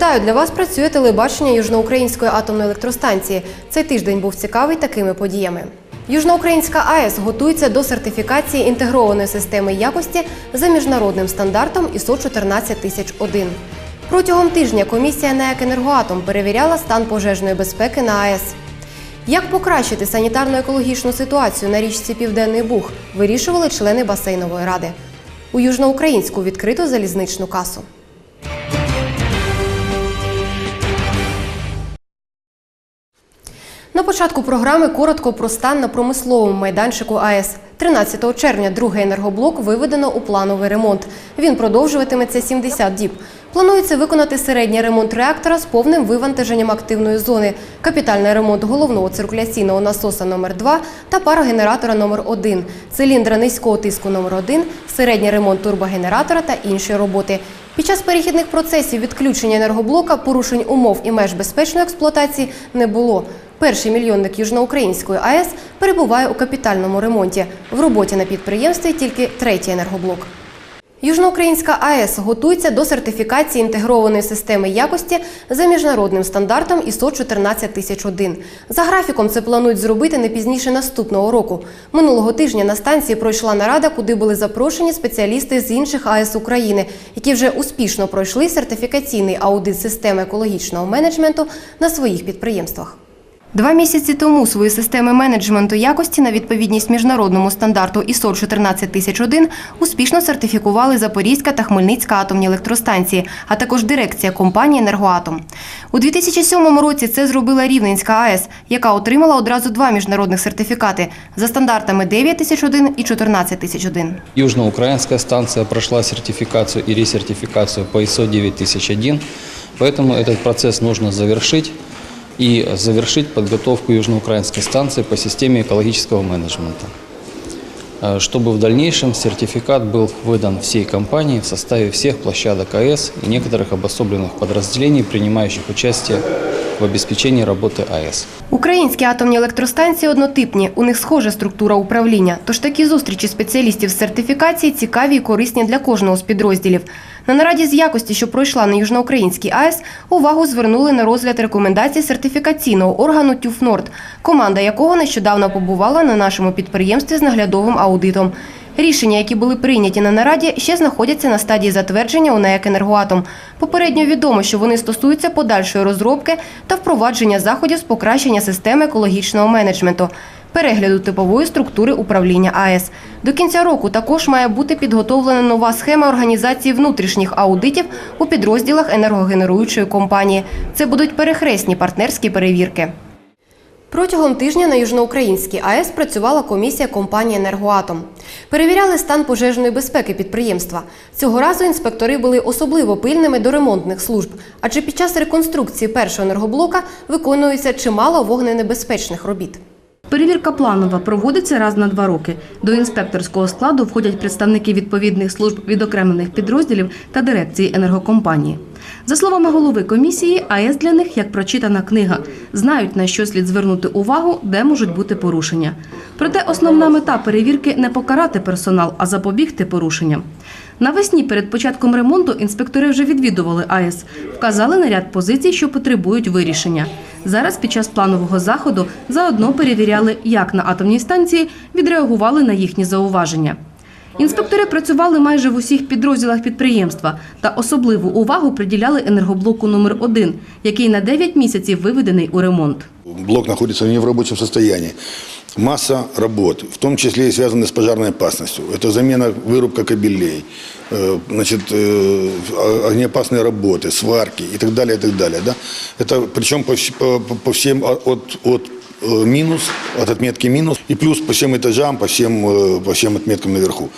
Вітаю! Для вас працює телебачення Южноукраїнської атомної електростанції. Цей тиждень був цікавий такими подіями. Южноукраїнська АЕС готується до сертифікації інтегрованої системи якості за міжнародним стандартом ISO 14001. Протягом тижня комісія НЕК «Енергоатом» перевіряла стан пожежної безпеки на АЕС. Як покращити санітарно-екологічну ситуацію на річці Південний Буг, вирішували члени басейнової ради. У Южноукраїнську відкрито залізничну касу. На початку програми коротко про стан на промисловому майданчику АЕС. 13 червня другий енергоблок виведено у плановий ремонт. Він продовжуватиметься 70 діб. Планується виконати середній ремонт реактора з повним вивантаженням активної зони, капітальний ремонт головного циркуляційного насоса номер 2 та парогенератора номер 1 циліндра низького тиску номер 1 середній ремонт турбогенератора та інші роботи. Під час перехідних процесів відключення енергоблока порушень умов і меж безпечної експлуатації не було. Перший мільйонник Южноукраїнської АЕС перебуває у капітальному ремонті. В роботі на підприємстві тільки третій енергоблок. Южноукраїнська АЕС готується до сертифікації інтегрованої системи якості за міжнародним стандартом ISO 14001. За графіком це планують зробити не пізніше наступного року. Минулого тижня на станції пройшла нарада, куди були запрошені спеціалісти з інших АЕС України, які вже успішно пройшли сертифікаційний аудит системи екологічного менеджменту на своїх підприємствах. Два місяці тому свої системи менеджменту якості на відповідність міжнародному стандарту ISO 14001 успішно сертифікували Запорізька та Хмельницька атомні електростанції, а також дирекція компанії «Енергоатом». У 2007 році це зробила Рівненська АЕС, яка отримала одразу два міжнародних сертифікати за стандартами 9001 і 14001. Южноукраинская станция прошла сертификацию и ресертификацию по ISO 9001, поэтому этот процесс нужно завершить и завершить подготовку южноукраинской станции по системе экологического менеджмента, Э, чтобы в дальнейшем сертификат был выдан всей компании в составе всех площадок АЭС и некоторых обособленных подразделений, принимающих участие в обеспечении работы АЭС. Українські атомні електростанції однотипні, у них схожа структура управління. Тож такі зустрічі спеціалістів з сертифікації цікаві і корисні для кожного з підрозділів. На нараді з якості, що пройшла на Южноукраїнській АЕС, увагу звернули на розгляд рекомендацій сертифікаційного органу ТЮФНОРД, команда якого нещодавно побувала на нашому підприємстві з наглядовим аудитом. Рішення, які були прийняті на нараді, ще знаходяться на стадії затвердження у НЕК «Енергоатом». Попередньо відомо, що вони стосуються подальшої розробки та впровадження заходів з покращення системи екологічного менеджменту, перегляду типової структури управління АЕС. До кінця року також має бути підготовлена нова схема організації внутрішніх аудитів у підрозділах енергогенеруючої компанії. Це будуть перехресні партнерські перевірки. Протягом тижня на Южноукраїнській АЕС працювала комісія компанії «Енергоатом». Перевіряли стан пожежної безпеки підприємства. Цього разу інспектори були особливо пильними до ремонтних служб, адже під час реконструкції першого енергоблока виконується чимало вогненебезпечних робіт. Перевірка планова проводиться раз на два роки. До інспекторського складу входять представники відповідних служб відокремлених підрозділів та дирекції енергокомпанії. За словами голови комісії, АЕС для них як прочитана книга. Знають, на що слід звернути увагу, де можуть бути порушення. Проте основна мета перевірки не покарати персонал, а запобігти порушенням. Навесні перед початком ремонту інспектори вже відвідували АЕС, вказали на ряд позицій, що потребують вирішення. Зараз під час планового заходу заодно перевіряли, як на атомній станції відреагували на їхні зауваження. Інспектори працювали майже в усіх підрозділах підприємства та особливу увагу приділяли енергоблоку номер 1 який на 9 місяців виведений у ремонт. Блок находится не в рабочем состоянии. Масса работ, в том числе и связанные с пожарной опасностью. Это замена, вырубка кабелей, э, значит, э, о- огнеопасные работы, сварки и так далее, и так далее. Да? Это причем по, вс- по, по всем о- от, от э, минус, от отметки минус, и плюс по всем этажам, по всем, э, по всем отметкам наверху.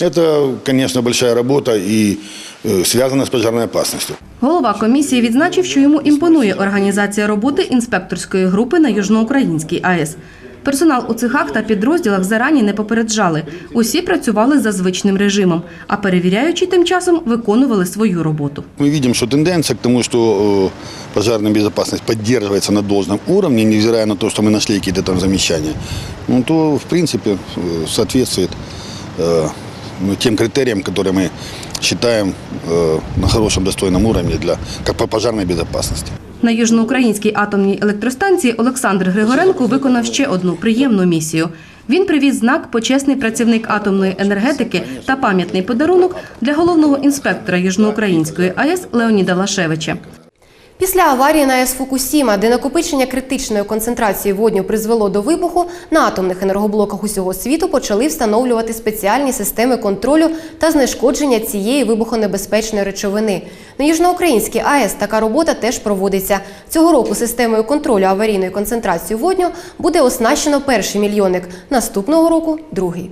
Это, конечно, большая работа и э, связана с пожарной опасностью. Голова комісії відзначив, що йому імпонує організація роботи інспекторської групи на Южноукраїнській АЕС. Персонал у цехах та підрозділах зарані не попереджали. Усі працювали за звичним режимом, а перевіряючі тим часом виконували свою роботу. Мы видим, что тенденция к тому, что э, пожарная безопасность поддерживается на должном уровне, невзирая на то, что мы нашли какие-то там замечания, ну, то, в принципе, э, соответствует э, ну, тем критериям, которые мы считаем э, на хорошем, достойном уровне для, как по пожарной безопасности. На Южноукраїнській атомній електростанції Олександр Григоренко виконав ще одну приємну місію. Він привіз знак Почесний працівник атомної енергетики та пам'ятний подарунок для головного інспектора Южноукраїнської АЕС Леоніда Лашевича. Після аварії на АЕС Фукусіма, де накопичення критичної концентрації водню призвело до вибуху, на атомних енергоблоках усього світу почали встановлювати спеціальні системи контролю та знешкодження цієї вибухонебезпечної речовини. На Южноукраїнській АЕС така робота теж проводиться. Цього року системою контролю аварійної концентрації водню буде оснащено перший мільйонник, наступного року другий.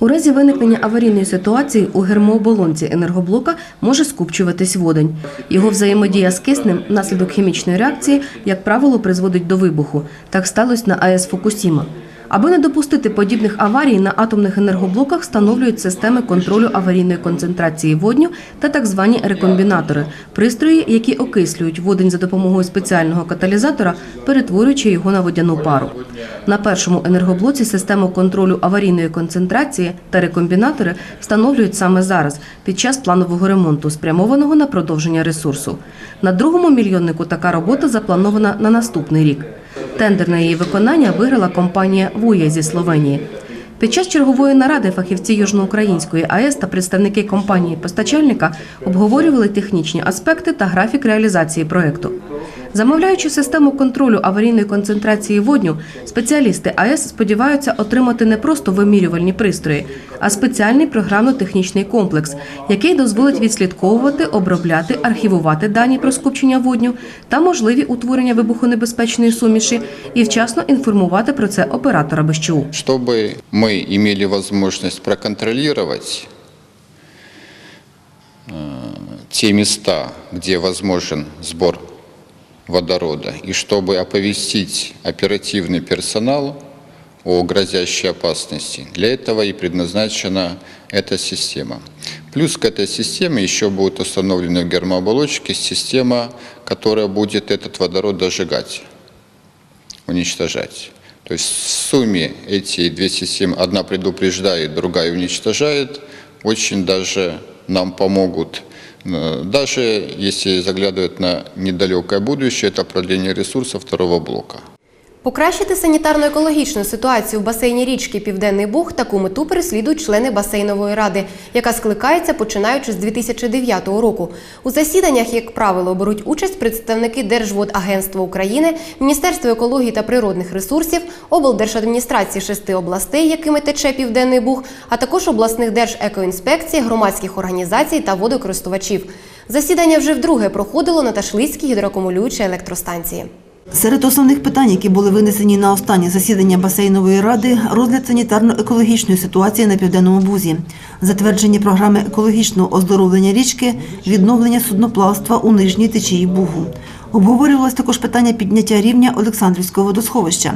У разі виникнення аварійної ситуації у гермооболонці енергоблока може скупчуватись водень. Його взаємодія з киснем внаслідок хімічної реакції, як правило, призводить до вибуху. Так сталося на АЕС Фукусіма. Аби не допустити подібних аварій, на атомних енергоблоках встановлюють системи контролю аварійної концентрації водню та так звані рекомбінатори – пристрої, які окислюють водень за допомогою спеціального каталізатора, перетворюючи його на водяну пару. На першому енергоблоці систему контролю аварійної концентрації та рекомбінатори встановлюють саме зараз, під час планового ремонту, спрямованого на продовження ресурсу. На другому мільйоннику така робота запланована на наступний рік. Тендер на її виконання виграла компанія Вуя зі Словенії. Під час чергової наради фахівці Южноукраїнської АЕС та представники компанії постачальника обговорювали технічні аспекти та графік реалізації проекту. Замовляючи систему контролю аварійної концентрації водню, спеціалісти АЕС сподіваються отримати не просто вимірювальні пристрої, а спеціальний програмно-технічний комплекс, який дозволить відслідковувати, обробляти, архівувати дані про скупчення водню та можливі утворення вибухонебезпечної суміші і вчасно інформувати про це оператора БЩУ. чтобы мы имели возможность проконтролировать э, те места, где возможен сбор Водорода, и чтобы оповестить оперативный персонал о грозящей опасности. Для этого и предназначена эта система. Плюс к этой системе еще будет установлена в гермооболочке система, которая будет этот водород дожигать уничтожать. То есть в сумме эти две системы, одна предупреждает, другая уничтожает, очень даже нам помогут. Э, Даже если заглядывать на недалекое будущее, это продление ресурсов второго блока. Покращити санітарно-екологічну ситуацію в басейні річки Південний Буг таку мету переслідують члени басейнової ради, яка скликається починаючи з 2009 року. У засіданнях, як правило, беруть участь представники Держводагентства України, Міністерства екології та природних ресурсів, облдержадміністрації шести областей, якими тече Південний Буг, а також обласних держекоінспекцій, громадських організацій та водокористувачів. Засідання вже вдруге проходило на Ташлицькій гідроакумулюючій електростанції. Серед основних питань, які були винесені на останнє засідання басейнової ради, розгляд санітарно-екологічної ситуації на південному бузі, затвердження програми екологічного оздоровлення річки, відновлення судноплавства у нижній течії бугу. Обговорювалось також питання підняття рівня Олександрівського водосховища.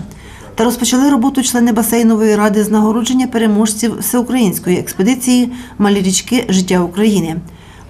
Та розпочали роботу члени басейнової ради з нагородження переможців всеукраїнської експедиції Малі річки Життя України.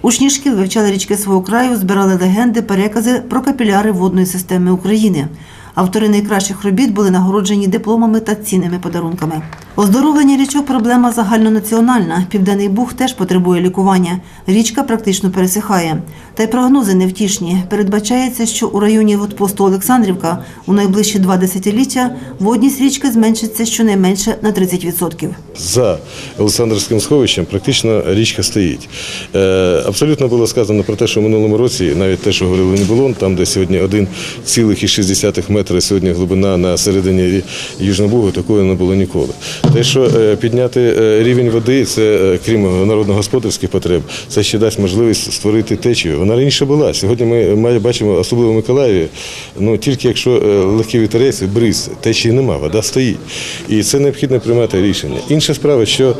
Учні шкіл вивчали річки свого краю, збирали легенди, перекази про капіляри водної системи України. Автори найкращих робіт були нагороджені дипломами та цінними подарунками. Оздоровлення річок проблема загальнонаціональна. Південний Буг теж потребує лікування. Річка практично пересихає. Та й прогнози невтішні. Передбачається, що у районі водпосту Олександрівка у найближчі два десятиліття водність річки зменшиться щонайменше на 30%. За Олександрівським сховищем практично річка стоїть. Е, Абсолютно було сказано про те, що в минулому році, навіть те, що говорили не було, там, де сьогодні 1,6 метри сьогодні глибина на середині Южного Бугу, такої не було ніколи. Те, що е, підняти е, рівень води, це е, крім народно-господарських потреб, це ще дасть можливість створити течію. Вона раніше була. Сьогодні ми бачимо, особливо в Миколаєві, ну тільки якщо легкий вітерець, бриз, течії нема, вода стоїть. І це необхідно приймати рішення. Інша справа, що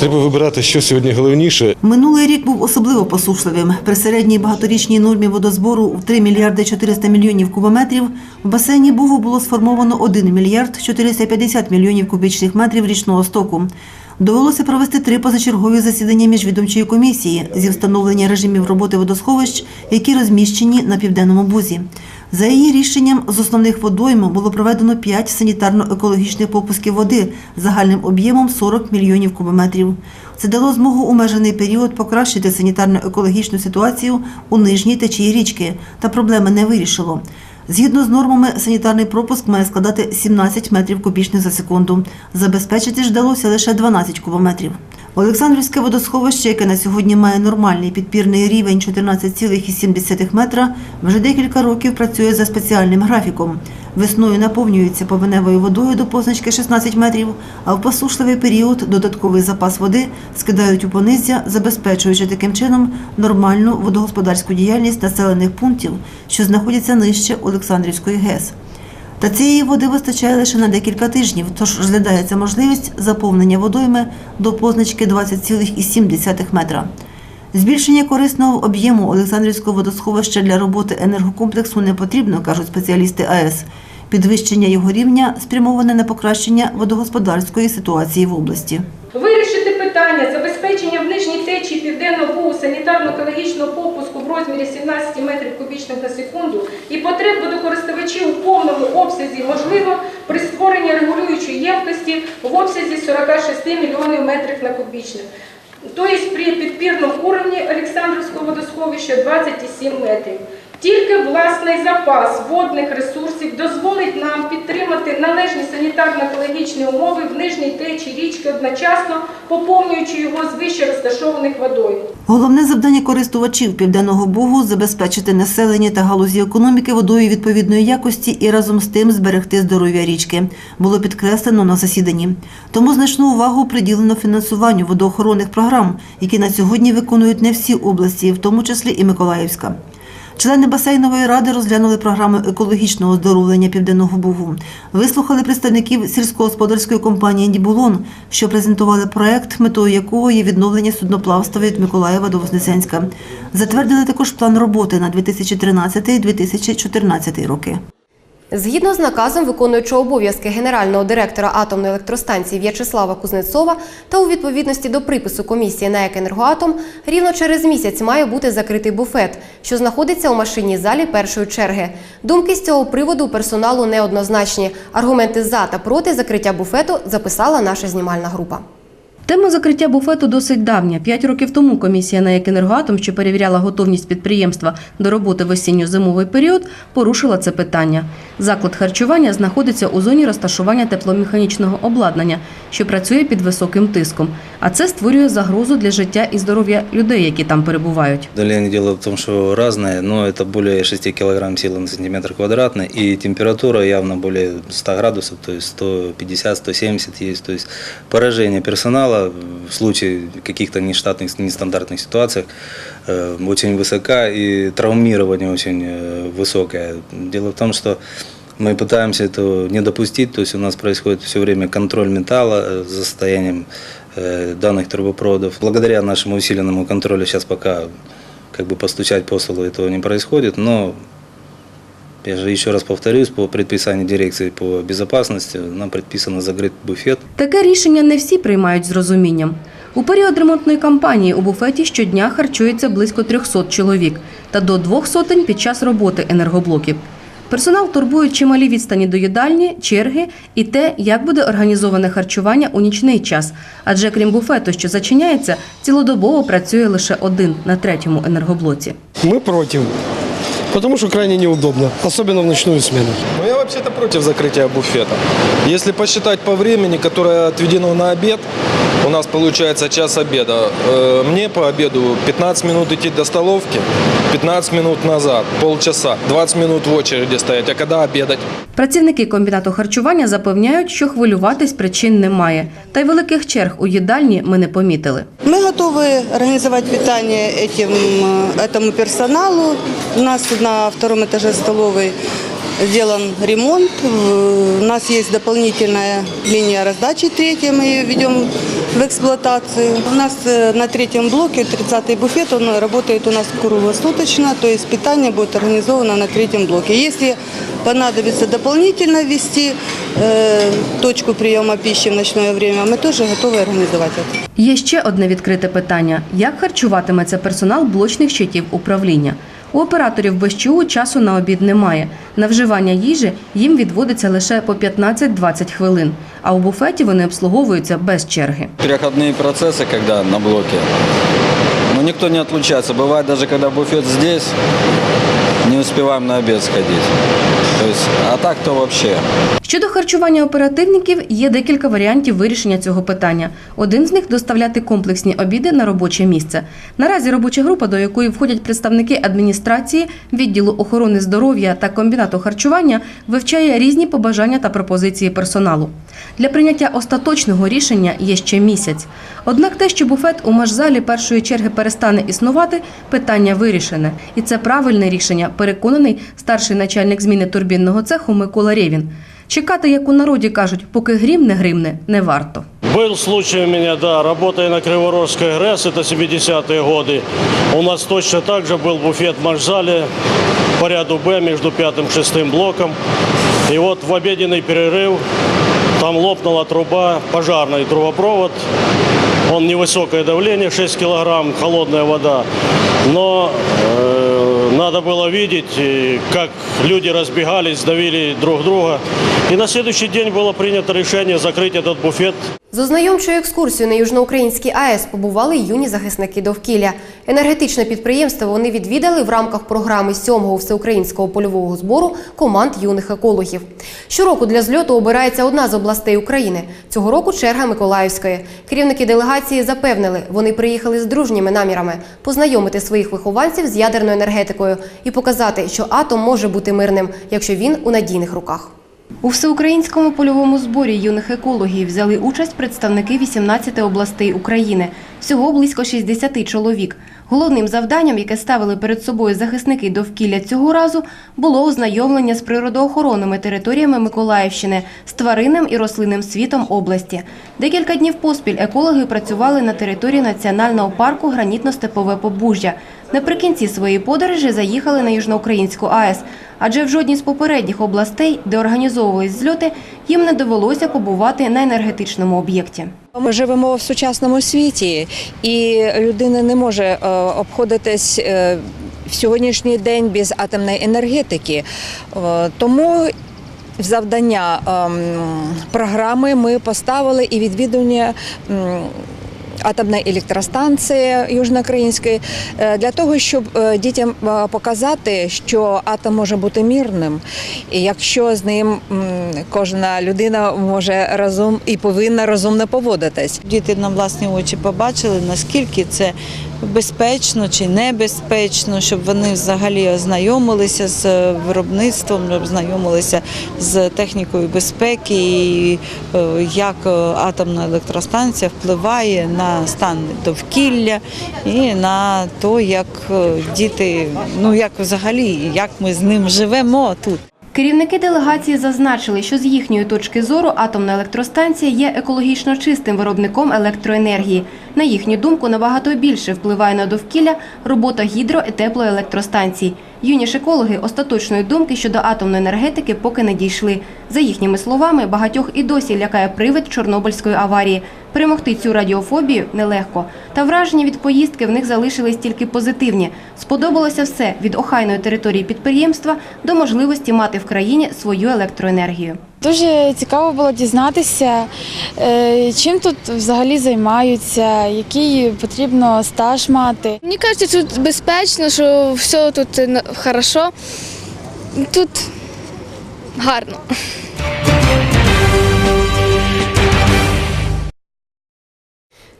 треба вибирати, що сьогодні головніше, Минулий рік був особливо посушливим. При середній багаторічній нормі водозбору в 3 мільярди 400 мільйонів кубометрів в басейні Бугу було сформовано 1 мільярд 450 мільйонів кубічних метрів річного стоку. Довелося провести три позачергові засідання міжвідомчої комісії зі встановлення режимів роботи водосховищ, які розміщені на південному бузі. За її рішенням з основних водойм було проведено 5 санітарно-екологічних попусків води загальним об'ємом 40 мільйонів кубометрів. Це дало змогу у межений період покращити санітарно-екологічну ситуацію у нижній течії річки, та проблеми не вирішило. Згідно з нормами, санітарний пропуск має складати 17 метрів кубічних за секунду. Забезпечити ж вдалося лише 12 кубометрів. Олександрівське водосховище, яке на сьогодні має нормальний підпірний рівень 14,7 метра, вже декілька років працює за спеціальним графіком. Весною наповнюється повеневою водою до позначки 16 метрів, а в посушливий період додатковий запас води скидають у понизя, забезпечуючи таким чином нормальну водогосподарську діяльність населених пунктів, що знаходяться нижче Олександрівської ГЕС. Та цієї води вистачає лише на декілька тижнів, тож розглядається можливість заповнення водойми до позначки 20,7 метра. Збільшення корисного об'єму Олександрівського водосховища для роботи енергокомплексу не потрібно, кажуть спеціалісти АЕС. Підвищення його рівня спрямоване на покращення водогосподарської ситуації в області. Вирішити питання забезпечення в нижній течії південного Бугу санітарно-екологічного попуску в розмірі 17 метрів кубічних на секунду і потреб водокористувачів у повному обсязі можливо при створенні регулюючої ємкості в обсязі 46 мільйонів метрів на кубічних. Тобто при підпірному уровні Олександрівського водосховища 27 метрів. Тільки власний запас водних ресурсів дозволить нам підтримати належні санітарно-екологічні умови в нижній течії річки одночасно, поповнюючи його з вище розташованих водойм. Головне завдання користувачів Південного Бугу – забезпечити населення та галузі економіки водою відповідної якості і разом з тим зберегти здоров'я річки, було підкреслено на засіданні. Тому значну увагу приділено фінансуванню водоохоронних програм, які на сьогодні виконують не всі області, в тому числі і Миколаївська. Члени басейнової ради розглянули програму екологічного оздоровлення Південного Бугу. Вислухали представників сільськогосподарської компанії «Нібулон», що презентували проект, метою якого є відновлення судноплавства від Миколаєва до Вознесенська. Затвердили також план роботи на 2013-2014 роки. Згідно з наказом виконуючого обов'язки генерального директора атомної електростанції В'ячеслава Кузнецова та у відповідності до припису комісії НАЕК «Енергоатом» рівно через місяць має бути закритий буфет, що знаходиться у машинній залі першої черги. Думки з цього приводу персоналу неоднозначні. Аргументи за та проти закриття буфету записала наша знімальна група. Тема закриття буфету досить давня. П'ять років тому комісія на «Енергоатом», що перевіряла готовність підприємства до роботи в осінньо-зимовий період, порушила це питання. Заклад харчування знаходиться у зоні розташування тепломеханічного обладнання, що працює під високим тиском. А це створює загрозу для життя і здоров'я людей, які там перебувають. Давление дело в том, что разное, но это более 6 килограмм силы на сантиметр квадратный, и температура явно более 100 градусов, то есть 150-170 есть. То есть поражение персонала в случае каких-то нештатных, нестандартных ситуациях э, очень высока, и травмирование очень э, высокое. Дело в том, что мы пытаемся этого не допустить, то есть у нас происходит все время контроль металла э, за состоянием э, данных трубопроводов. Благодаря нашему усиленному контролю сейчас пока как бы постучать по столу этого не происходит, но я же еще раз повторюсь, по предписанию дирекции по безопасности нам предписано закрыть буфет Таке рішення не всі приймають з розумінням. У період ремонтної кампанії у буфеті щодня харчується близько 300 чоловік та до двох сотень під час роботи енергоблоків. Персонал турбують чималі відстані до їдальні, черги і те, як буде організоване харчування у нічний час. Адже крім буфету, що зачиняється, цілодобово працює лише один на третьому енергоблоці. Мы против. Потому что крайне неудобно, особенно в ночную смену. Но я вообще-то против закрытия буфета. Если посчитать по времени, которое отведено на обед, у нас получается час обеда. Э, Мне по обеду 15 минут идти до столовки, 15 минут назад, полчаса, 20 минут в очереди стоять. А когда обедать? Працівники комбінату харчування запевняють, що хвилюватись причин немає. Та й великих черг у їдальні ми не помітили. Мы готовы организовать питание этим, э, этому персоналу. У нас на втором этаже столовой сделан ремонт. Э, У нас есть дополнительная линия раздачи третья, мы ее ведем в эксплуатацию. У нас э, на третьем блоке 30-й буфет, он работает у нас круглосуточно, то есть питание будет организовано на третьем блоке. Если понадобится дополнительно ввести э, точку приема пищи в ночное время, мы тоже готовы организовать это. Є ще одне відкрите питання: як харчуватиметься персонал блочних щитів управління? У операторів БЩУ часу на обід немає. На вживання їжі їм відводиться лише по 15-20 хвилин, а у буфеті вони обслуговуються без черги. Переходные процессы, когда на блоке, но никто не отлучается. Бывает даже, когда буфет здесь, не успеваем на обед сходить. То а так то вообще. Щодо харчування оперативників, є декілька варіантів вирішення цього питання. Один з них доставляти комплексні обіди на робоче місце. Наразі робоча група, до якої входять представники адміністрації, відділу охорони здоров'я та комбінату харчування, вивчає різні побажання та пропозиції персоналу. Для прийняття остаточного рішення є ще місяць. Однак те, що буфет у машзалі першої черги перестане існувати, питання вирішене. І це правильне рішення, переконаний старший начальник зміни турбінного цеху Микола Рєвін. Чекати, як у народі кажуть, поки грім не гримне, не варто. Был случай у меня, да, работая на Криворожской ГРЭС, это 70-е годы. У нас точно так же был буфет в Машзале по ряду Б между пятым и шестым блоком. И вот в обеденный перерыв там лопнула труба, пожарный трубопровод. Он невысокое давление, 6 килограмм, холодная вода. Но э, надо было видеть, э, как люди разбегались, давили друг друга. И на следующий день было принято решение закрыть этот буфет З ознайомчою екскурсією на Южноукраїнській АЕС побували юні захисники довкілля. Енергетичне підприємство вони відвідали в рамках програми 7-го всеукраїнського польового збору команд юних екологів. Щороку для зльоту обирається одна з областей України. Цього року черга Миколаївської. Керівники делегації запевнили, вони приїхали з дружніми намірами познайомити своїх вихованців з ядерною енергетикою і показати, що атом може бути мирним, якщо він у надійних руках. У всеукраїнському польовому зборі юних екологів взяли участь представники 18 областей України. Всього близько 60 чоловік. Головним завданням, яке ставили перед собою захисники довкілля цього разу, було ознайомлення з природоохоронними територіями Миколаївщини, з тваринним і рослинним світом області. Декілька днів поспіль екологи працювали на території національного парку Гранітно-Степове Побужжя. Наприкінці своєї подорожі заїхали на Южноукраїнську АЕС, адже в жодній з попередніх областей, де організовувались зльоти, їм не довелося побувати на енергетичному об'єкті. Ми живемо в сучасному світі, і людина не може е, обходитись е, в сьогоднішній день без атомної енергетики. Е, Тому завдання ем, програми ми поставили і відвідування. Атомної електростанції Южноукраїнської е, для того, щоб е, дітям е, показати, що атом може бути мірним, і якщо з ним кожна людина може разом і повинна розумно поводитись. Діти на власні очі побачили, наскільки це безпечно чи небезпечно, щоб вони взагалі ознайомилися з виробництвом, ознайомилися з технікою безпеки, і е, як е, атомна електростанція впливає на стан довкілля і на те, як е, діти, ну як взагалі, як ми з ним живемо тут. Керівники делегації зазначили, що з їхньої точки зору атомна електростанція є екологічно чистим виробником електроенергії. На їхню думку, набагато більше впливає на довкілля робота гідро- і теплоелектростанцій. Юні ж екологи остаточної думки щодо атомної енергетики поки не дійшли. За їхніми словами, багатьох і досі лякає привид Чорнобильської аварії. Перемогти цю радіофобію нелегко. Та враження від поїздки в них залишились тільки позитивні. Сподобалося все від охайної території підприємства до можливості мати в країні свою електроенергію. Дуже цікаво було дізнатися, е, чим тут взагалі займаються, який потрібно стаж мати. Мені кажеться, тут безпечно, що все тут е, хорошо. Тут гарно.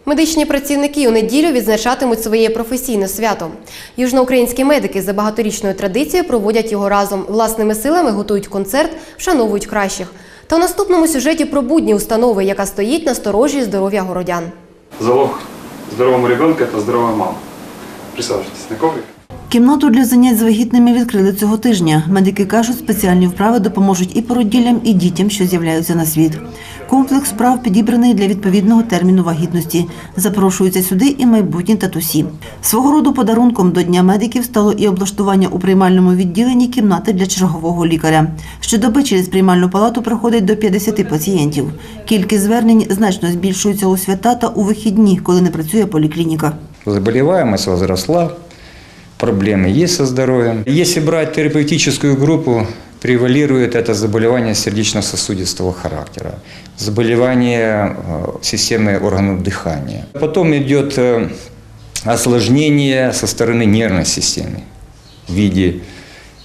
Медичні працівники у неділю відзначатимуть своє професійне свято. Южноукраїнські медики за багаторічною традицією проводять його разом. Власними силами готують концерт, вшановують кращих. Та у наступному сюжеті про будні установи, яка стоїть на сторожі здоров'я городян. Залог здоровому ребенку – це здорова мама. Присаджуйтесь на коврик. Кімнату для занять з вагітними відкрили цього тижня. Медики кажуть, спеціальні вправи допоможуть і породіллям, і дітям, що з'являються на світ. Комплекс вправ підібраний для відповідного терміну вагітності. Запрошуються сюди і майбутні татусі. Свого роду подарунком до Дня медиків стало і облаштування у приймальному відділенні кімнати для чергового лікаря. Щодоби через приймальну палату приходить до 50 пацієнтів. Кількість звернень значно збільшується у свята та у вихідні, коли не працює поліклініка. Заболеваемость возросла, проблемы есть со здоровьем. Если брать терапевтическую группу, превалирует это заболевание сердечно-сосудистого характера, заболевание э, системы органов дыхания. Потом идет э, осложнение со стороны нервной системы в виде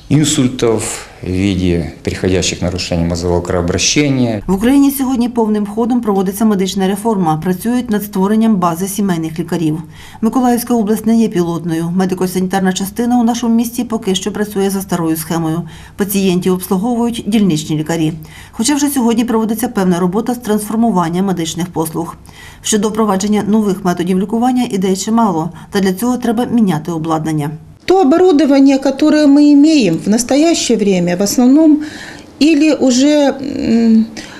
инсультов, в виде переходящих нарушений мозгового кровообращения, В Україні сьогодні повним ходом проводиться медична реформа. Працюють над створенням бази сімейних лікарів. Миколаївська область не є пілотною. Медико-санітарна частина у нашому місті поки що працює за старою схемою. Пацієнтів обслуговують дільничні лікарі. Хоча вже сьогодні проводиться певна робота з трансформування медичних послуг. Щодо впровадження нових методів лікування ідей чимало, та для цього треба міняти обладнання. То оборудование, которое мы имеем в настоящее время, в основном или уже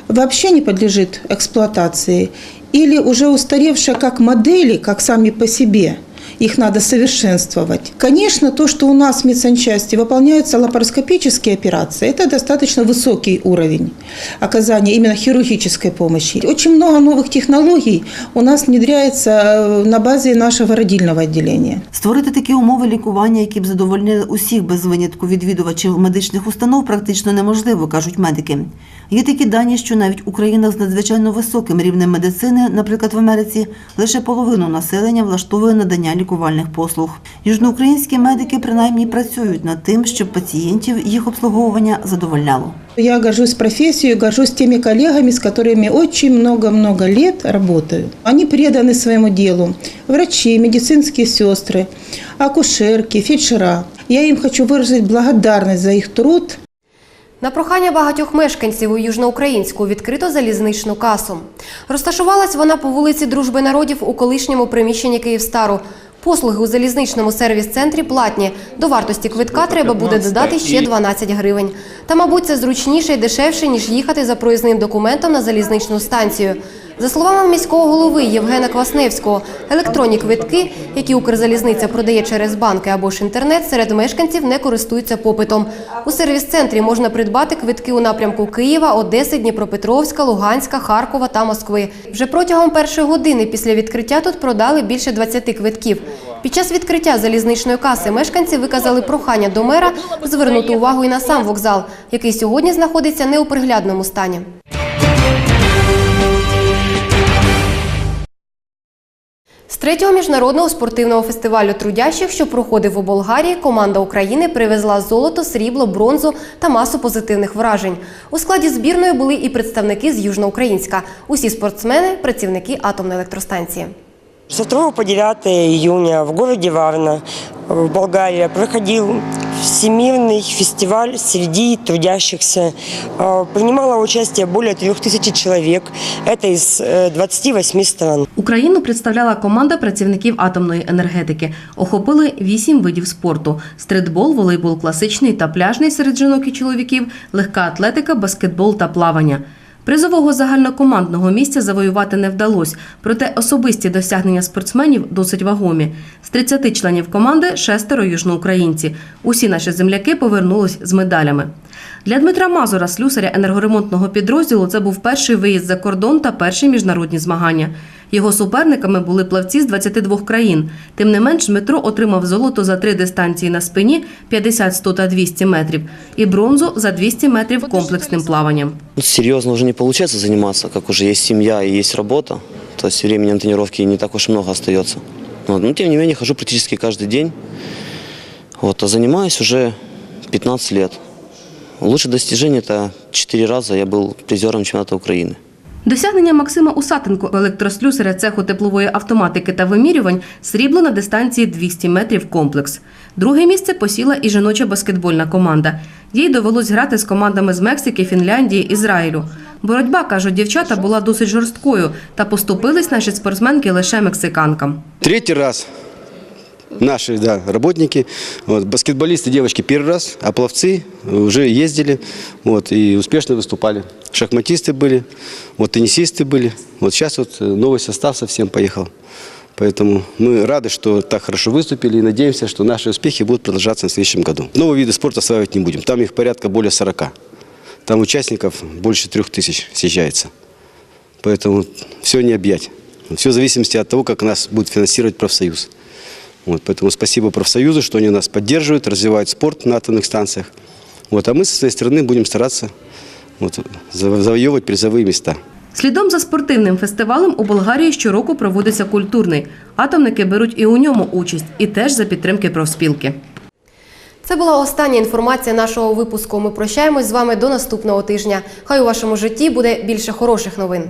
вообще не подлежит эксплуатации, или уже устаревшее как модели, как сами по себе. Их надо совершенствовать. Конечно, то, что у нас в медсанчасти выполняются лапароскопические операции, это достаточно высокий уровень оказания именно хирургической помощи. Очень много новых технологий у нас внедряется э, на базе нашего родильного отделения. Створити такі умови лікування, які б задовольнили усіх без винятку відвідувачів медичних установ, практично неможливо, кажуть медики. Є такі дані, що навіть у країнах з надзвичайно високим рівнем медицини, наприклад, в Америці, лише половину населення влаштовує надання лікувальних послуг. Южноукраїнські медики принаймні працюють над тим, щоб пацієнтів їх обслуговування задовольняло. Я горжусь профессией, горжусь теми коллегами, с которыми очень много-много лет работаю. Они преданы своему делу. Врачи, медицинские сестры, акушерки, фельдшера. Я им хочу выразить благодарность за их труд, На прохання багатьох мешканців у Южноукраїнську відкрито залізничну касу. Розташувалась вона по вулиці Дружби народів у колишньому приміщенні Київстару. Послуги у залізничному сервіс-центрі платні. До вартості квитка треба буде додати ще 12 гривень. Та, мабуть, це зручніше і дешевше, ніж їхати за проїзним документом на залізничну станцію. За словами міського голови Євгена Квасневського, електронні квитки, які Укрзалізниця продає через банки або ж інтернет, серед мешканців не користуються попитом. У сервіс-центрі можна придбати квитки у напрямку Києва, Одеси, Дніпропетровська, Луганська, Харкова та Москви. Вже протягом першої години після відкриття тут продали більше 20 квитків. Під час відкриття залізничної каси мешканці виказали прохання до мера звернути увагу і на сам вокзал, який сьогодні знаходиться не у приглядному стані. З третього міжнародного спортивного фестивалю трудящих, що проходив у Болгарії, команда України привезла золото, срібло, бронзу та масу позитивних вражень. У складі збірної були і представники з Южноукраїнська. Усі спортсмени – працівники атомної електростанції. С 2 по 9 июня в городе Варна, в Болгарии, проходил Всемирный фестиваль среди трудящихся. Э, Принимало участие более 3000 человек. Это из э, 28 стран. Україну представляла команда працівників атомної енергетики. Охопили вісім видів спорту: стритбол, волейбол класичний та пляжний серед жінок і чоловіків, легка атлетика, баскетбол та плавання. Призового загальнокомандного місця завоювати не вдалося, проте особисті досягнення спортсменів досить вагомі. З 30 членів команди шестеро южноукраїнці. Усі наші земляки повернулись з медалями. Для Дмитра Мазура, слюсаря енергоремонтного підрозділу, це був перший виїзд за кордон та перші міжнародні змагання. Його суперниками були плавці з 22 країн. Тим не менш, Дмитро отримав золото за три дистанції на спині 50, 100 та 200 метрів і бронзу за 200 метрів комплексним плаванням. Серьезно уже не получается заниматься, как уже есть семья и есть работа. То есть времени на тренировки не так уж остается. Вот. Но тем не менее хожу практически каждый день. Вот. А занимаюсь уже 15 лет. Лучшее достижение это 4 раза я был призером чемпионата Украины. Досягнення Максима Усатенко, електрослюсаря цеху теплової автоматики та вимірювань, срібло на дистанції 200 метрів комплекс. Друге місце посіла і жіноча баскетбольна команда. Їй довелось грати з командами з Мексики, Фінляндії, Ізраїлю. Боротьба, кажуть дівчата, була досить жорсткою, та поступились наші спортсменки лише мексиканкам. Третий раз наши да, работники, вот, баскетболисты, девочки первый раз, а пловцы уже ездили вот, и успешно выступали. Шахматисты были, вот, теннисисты были. Вот сейчас вот э, новый состав совсем поехал. Поэтому мы рады, что так хорошо выступили и надеемся, что наши успехи будут продолжаться в следующем году. Новые виды спорта осваивать не будем. Там их порядка более 40. Там участников больше трех тысяч съезжается. Поэтому все не объять. Все в зависимости от того, как нас будет финансировать профсоюз. Вот, поэтому спасибо профсоюзу, что они нас поддерживают, развивают спорт на атомных станциях. Вот, а мы со своей стороны будем стараться вот, заво- завоевывать призовые места. Слідом за спортивним фестивалем у Болгарії щороку проводиться культурний. Атомники беруть і у ньому участь, і теж за підтримки профспілки. Це була остання інформація нашого випуску. Ми прощаємось з вами до наступного тижня. Хай у вашому житті буде більше хороших новин.